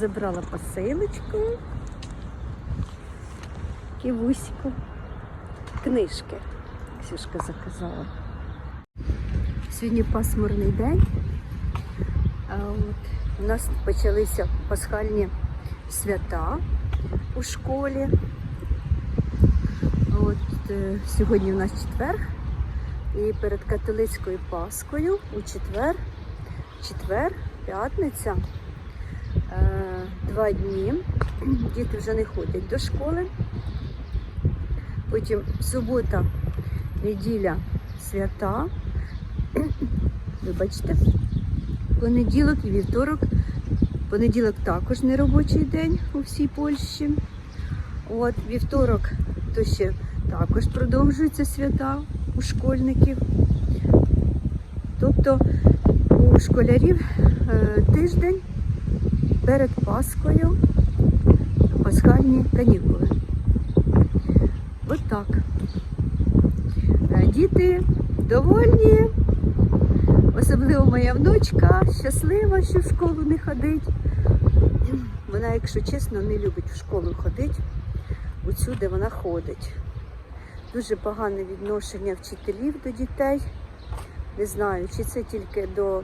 Забрала посилочку. Ківуську. Книжки. Ксюшка заказала. Сьогодні пасмурний день. А от у нас почалися пасхальні свята у школі. От е, сьогодні у нас четвер. І перед католицькою Паскою у четвер, четвер, п'ятниця, два дні. Діти вже не ходять до школи. Потім субота, неділя, свята. Вибачте, понеділок і вівторок. Понеділок також не робочий день у всій Польщі. От вівторок то ще також продовжуються свята у школьників. Тобто у школярів е, тиждень перед Паскою пасхальні канікули. От так. Е, Діти довольні, особливо моя внучка, щаслива, що в школу не ходить. Вона, якщо чесно, не любить в школу ходити, усюди вона ходить. Дуже погане відношення вчителів до дітей. Не знаю, чи це тільки до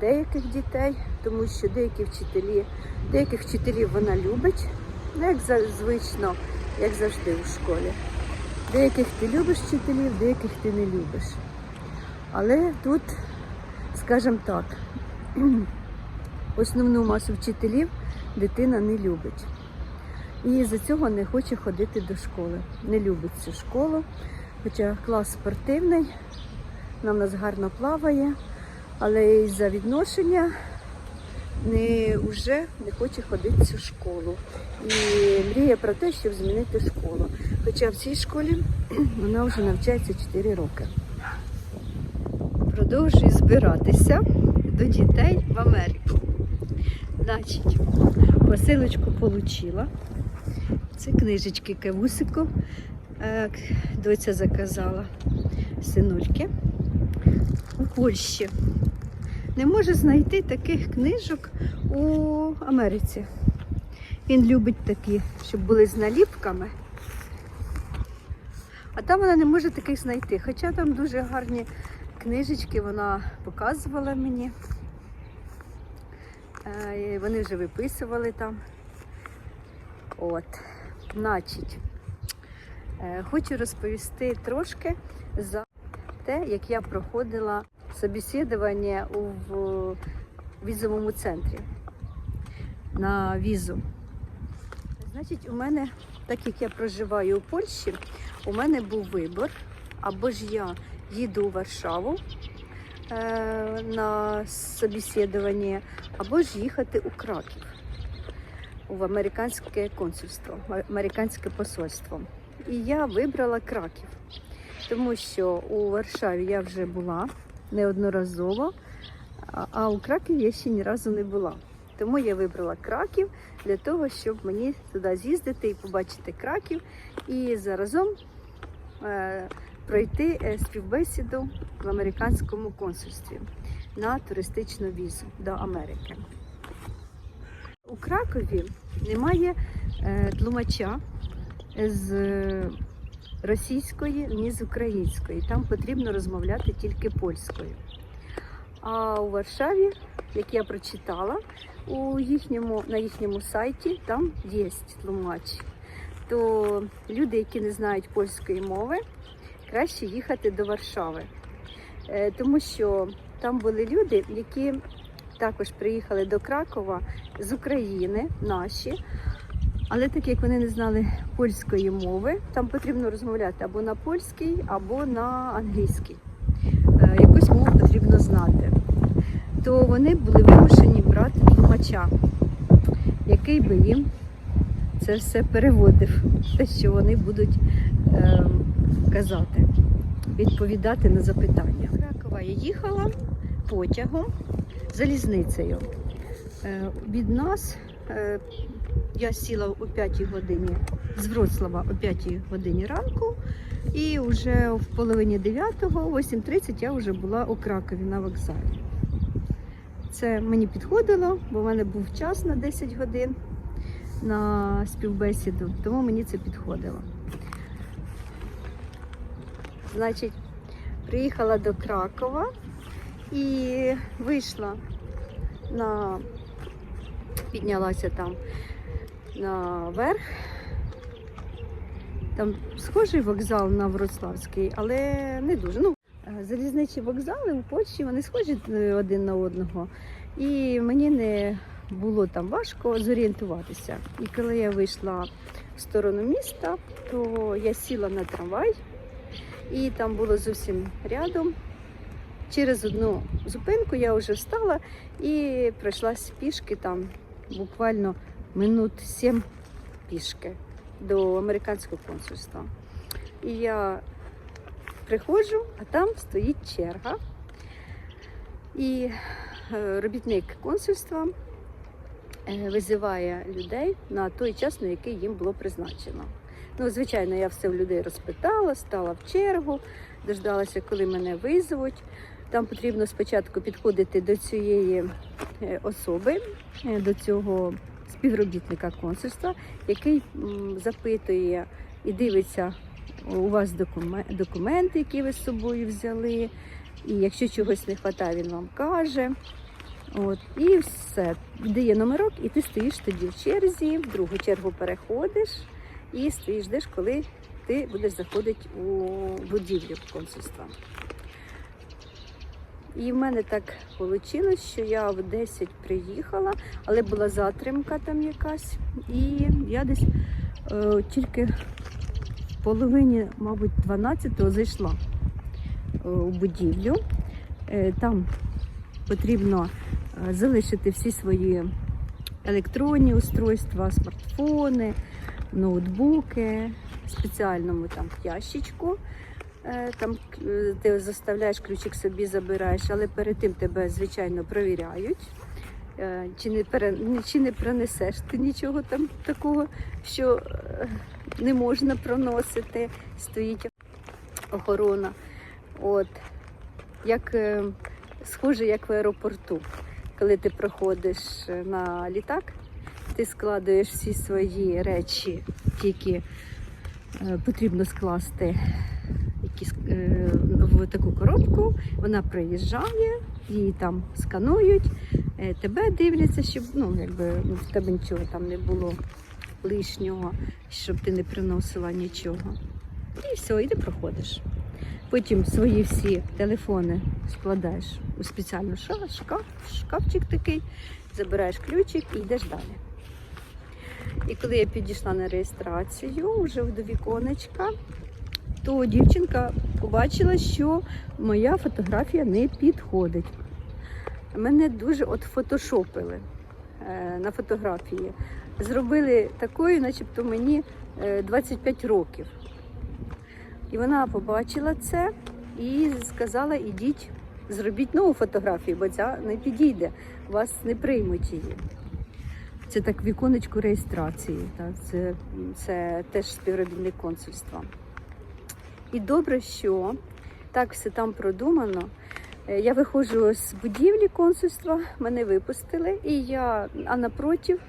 деяких дітей, тому що деякі вчителі, деяких вчителів вона любить, ну, як звично, як завжди у школі. Деяких ти любиш вчителів, деяких ти не любиш. Але тут, скажімо так, основну масу вчителів дитина не любить. І за цього не хоче ходити до школи. Не любить цю школу. Хоча клас спортивний, в нас гарно плаває, але із-за відношення не, вже не хоче ходити в цю школу. І мріє про те, щоб змінити школу. Хоча в цій школі вона вже навчається 4 роки. Продовжую збиратися до дітей в Америку. Значить, посилочку отримала. Це книжечки Кавусику. Е, Доця заказала синульки у Польщі. Не може знайти таких книжок у Америці. Він любить такі, щоб були з наліпками. А там вона не може таких знайти. Хоча там дуже гарні книжечки вона показувала мені. Е, Вони вже виписували там. От, значить, е, хочу розповісти трошки за те, як я проходила собеседування в візовому центрі на візу. Значить, у мене, так як я проживаю у Польщі, у мене був вибір, або ж я їду у Варшаву е, на собеседування, або ж їхати у Краків в американське консульство, американське посольство. І я вибрала Краків, тому що у Варшаві я вже була неодноразово, а- у Краків я ще ні разу не була. Тому я вибрала Краків для того, щоб мені туди з'їздити і побачити Краків, і заразом е, пройти е, співбесіду в американському консульстві на туристичну візу до Америки. У Кракові немає е, тлумача з російської, ні з української. Там потрібно розмовляти тільки польською. А у Варшаві, як я прочитала, у їхньому, на їхньому сайті там є тлумач. То люди, які не знають польської мови, краще їхати до Варшави. Е, Тому що там були люди, які також приїхали до Кракова з України, наші. Але так як вони не знали польської мови, там потрібно розмовляти або на польській, або на англійській. Е, Якусь мову потрібно знати. То вони були вимушені брати тлумача, який би їм це все переводив, те, що вони будуть е, казати, відповідати на запитання. Кракова я їхала потягом, залізницею. Е, Від нас е, я сіла о 5 годині з Вроцлава о 5 годині ранку, і вже в половині 9, о 8.30 я вже була у Кракові на вокзалі. Це мені підходило, бо в мене був час на 10 годин на співбесіду, тому мені це підходило. Значить, приїхала до Кракова і вийшла на піднялася там наверх. Там схожий вокзал на Вроцлавський, але не дуже. Ну, е, залізничі вокзали у Польщі вони схожі е, один на одного. І мені не було там важко зорієнтуватися. І коли я вийшла в сторону міста, то я сіла на трамвай, і там було зовсім рядом. Через одну зупинку я вже встала і пройшлась пішки там буквально минут сім пішки до американського консульства. І я приходжу, а там стоїть черга. І е, робітник консульства е, визиває людей на той час, на який їм було призначено. Ну, звичайно, я все в людей розпитала, стала в чергу, дождалася, коли мене визовуть. Там потрібно спочатку підходити до цієї е, особи, до цього співробітника консульства, який запитує і дивиться у вас докумен- документи, які ви з собою взяли. І якщо чогось не вистачає, він вам каже. От, і все. Дає номерок, і ти стоїш тоді в черзі, в другу чергу переходиш і стоїш, коли ти будеш заходити у будівлю консульства. І в мене так вийшло, що я в 10 приїхала, але була затримка там якась. І я десь е, тільки в половині, мабуть, 12-го зайшла е, у будівлю. Е, там потрібно е, залишити всі свої електронні устройства, смартфони, ноутбуки в спеціальному там ящичку. Е, Там е, ти заставляєш ключик собі забираєш, але перед тим тебе, звичайно, провіряють. Е, Чи не, пере... чи не пронесеш ти нічого там такого, що не можна проносити, стоїть охорона. От. Як, схоже, як в аеропорту. Коли ти проходиш на літак, ти складуєш всі свої речі, тільки потрібно скласти якісь, е, в таку коробку, вона приїжджає, її там сканують, е, тебе дивляться, щоб ну, якби, ну, в тебе нічого там не було лишнього, щоб ти не приносила нічого. І все, і ти проходиш. Потім свої всі телефони складаєш у спеціальну шкаф, шкафчик такий, забираєш ключик і йдеш далі. І коли я підійшла на реєстрацію вже до віконечка, то дівчинка побачила, що моя фотографія не підходить. Мене дуже от фотошопили е, на фотографії. Зробили такою, начебто мені е, 25 років. І вона побачила це і сказала: ідіть, зробіть нову фотографію, бо ця не підійде, вас не приймуть її. Це так віконечко реєстрації. Так? Це, це теж співробітник консульства. І добре, що так все там продумано. Е, Я виходжу з будівлі консульства, мене випустили, і я, а напротив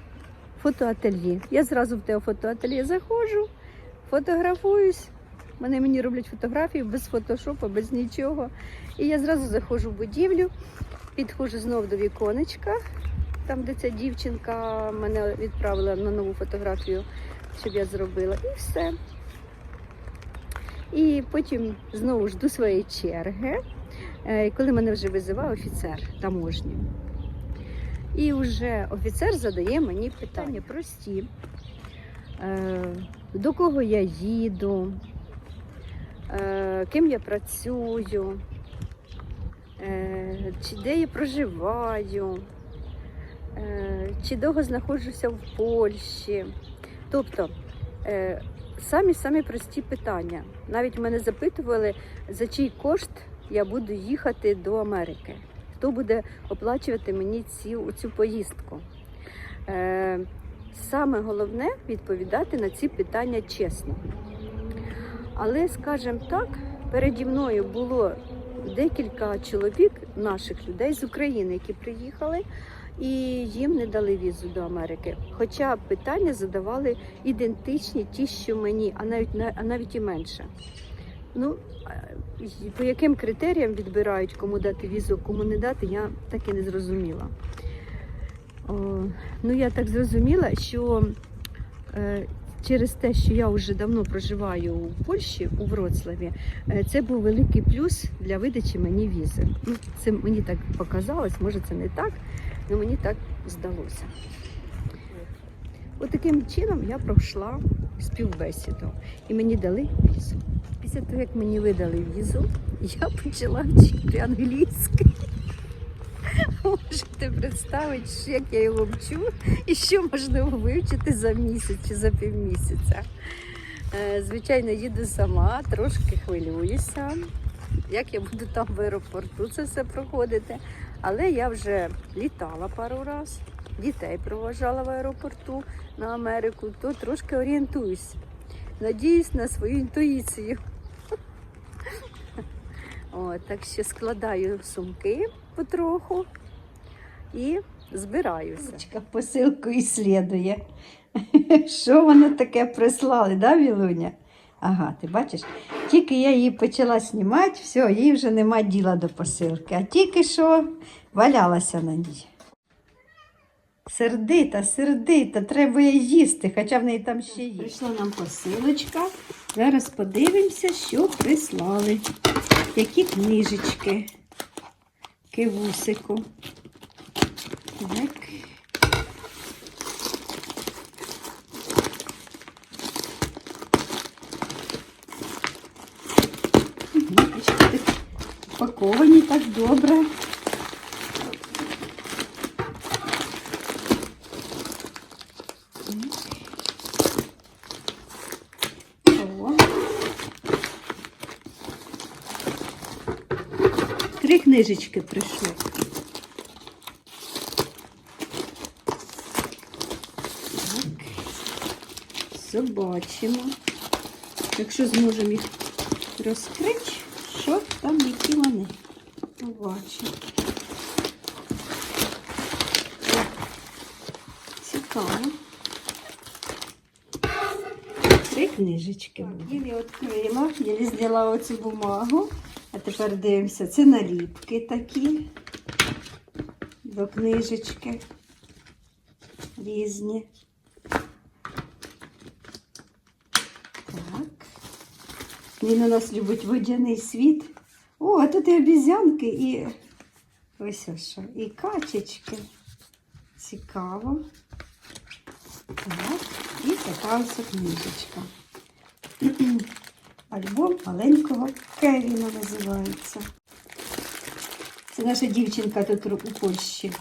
фотоательє. Я зразу в те фотоательє заходжу, фотографуюсь. Вони мені роблять фотографії без фотошопу, без нічого. І я зразу заходжу в будівлю, підходжу знов до віконечка, там, де ця дівчинка мене відправила на нову фотографію, щоб я зробила, і все. І потім знову жду своєї черги, е, коли мене вже визивав офіцер таможні. І вже офіцер задає мені питання прості. Е, До кого я їду, е, ким я працюю, чи де я проживаю, чи довго знаходжуся в Польщі. Тобто е, самі самі прості питання. Навіть мене запитували, за чий кошт я буду їхати до Америки. Хто буде оплачувати мені цю, цю поїздку? Е, саме головне відповідати на ці питання чесно. Але, скажімо так, переді мною було декілька чоловік наших людей з України, які приїхали, і їм не дали візу до Америки. Хоча питання задавали ідентичні ті, що мені, а навіть а навіть і менше. Ну, е, по яким критеріям відбирають, кому дати візу, кому не дати, я так і не зрозуміла. О, ну, я так зрозуміла, що е, через те, що я вже давно проживаю у Польщі, у Вроцлаві, е, це був великий плюс для видачі мені візи. Ну, це мені так показалось, може це не так, але мені так здалося. От чином я пройшла співбесіду і мені дали візу. Після того, як мені видали візу, я почала вчити англійську. Можете представити, як я його вчу і що можливо вивчити за місяць чи за півмісяця. Е, Звичайно, їду сама, трошки хвилююся, як я буду там в аеропорту це все проходити. Але я вже літала пару разів, дітей проважала в аеропорту на Америку, то трошки орієнтуюсь. Надіюсь на свою інтуїцію. О, так що складаю сумки потроху і збираюся. Посилку іслідує. Що воно таке прислали, да, Вілуня? Ага, ти бачиш, тільки я її почала знімати, все, їй вже нема діла до посилки. А тільки що валялася на ній. Сердита, сердита, треба її їсти, хоча в неї там ще є. Прийшла нам посилочка. Зараз подивимося, що прислали. Які книжечки. Кивусику. Так. Книжечки так упаковані так добре. Три книжечки прийшло. Так. Побачимо. Якщо зможемо їх розкрити, що там, які вони. Побачимо. Так. Цікаво. Три книжечки. Єлі відкрила, єлі зняла оцю бумагу. А тепер дивимося. Це наліпки такі до книжечки. Різні. Так. Він у нас любить водяний світ. О, а тут і обізянки, і ось що. І качечки. Цікаво. Так. І така ось книжечка. Альбом маленького Кевіна називається. Це наша дівчинка тут у Польщі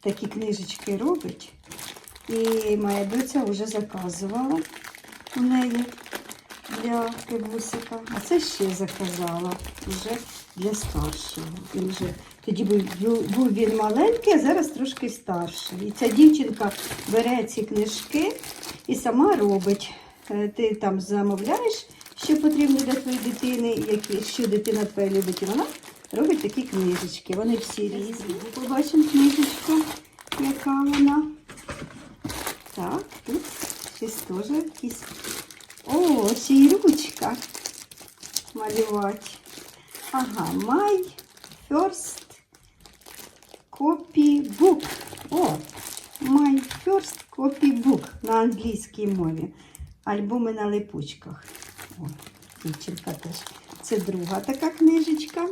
такі книжечки робить. І моя доця вже заказувала у неї для Кевусика. А це ще заказала вже для старшого. Він вже тоді був, був він маленький, а зараз трошки старший. І ця дівчинка бере ці книжки і сама робить. Е, Ти там замовляєш, що потрібно для твоєї дитини, які, що дитина твоя любить, і вона робить такі книжечки. Вони всі різні. Побачимо книжечку, яка вона. Так, тут щось теж якісь. О, ще й ручка малювати. Ага, my first copybook. О, my first copybook на англійській мові. Альбоми на липучках. О, дівчинка теж. Це друга така книжечка.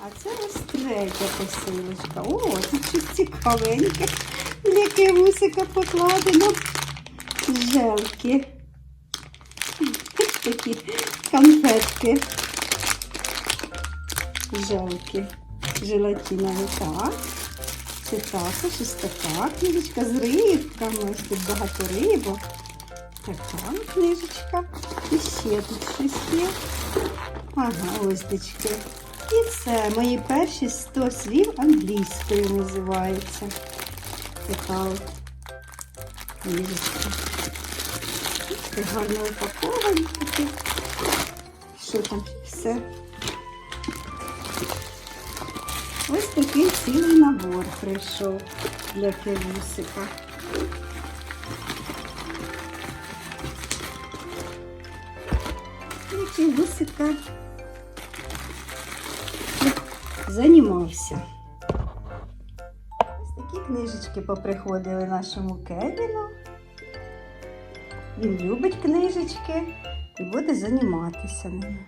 А це ось третя посилочка. О, тут щось цікавеньке. Для кивусика покладено. Желки. Такі конфетки. Желки. Желатинові. Так. Це також ось така книжечка з рибками. Ось тут багато рибок. Така книжечка. І ще тут щось є. Ага, ось. І це мої перші 100 слів англійською називається. От книжечка. Це гарно упаковані такі. Що там все Ось такий цілий набор прийшов для Кевусика. І Кевусика займався. Книжечки поприходили нашому Кевіну. Він любить книжечки і буде займатися ними.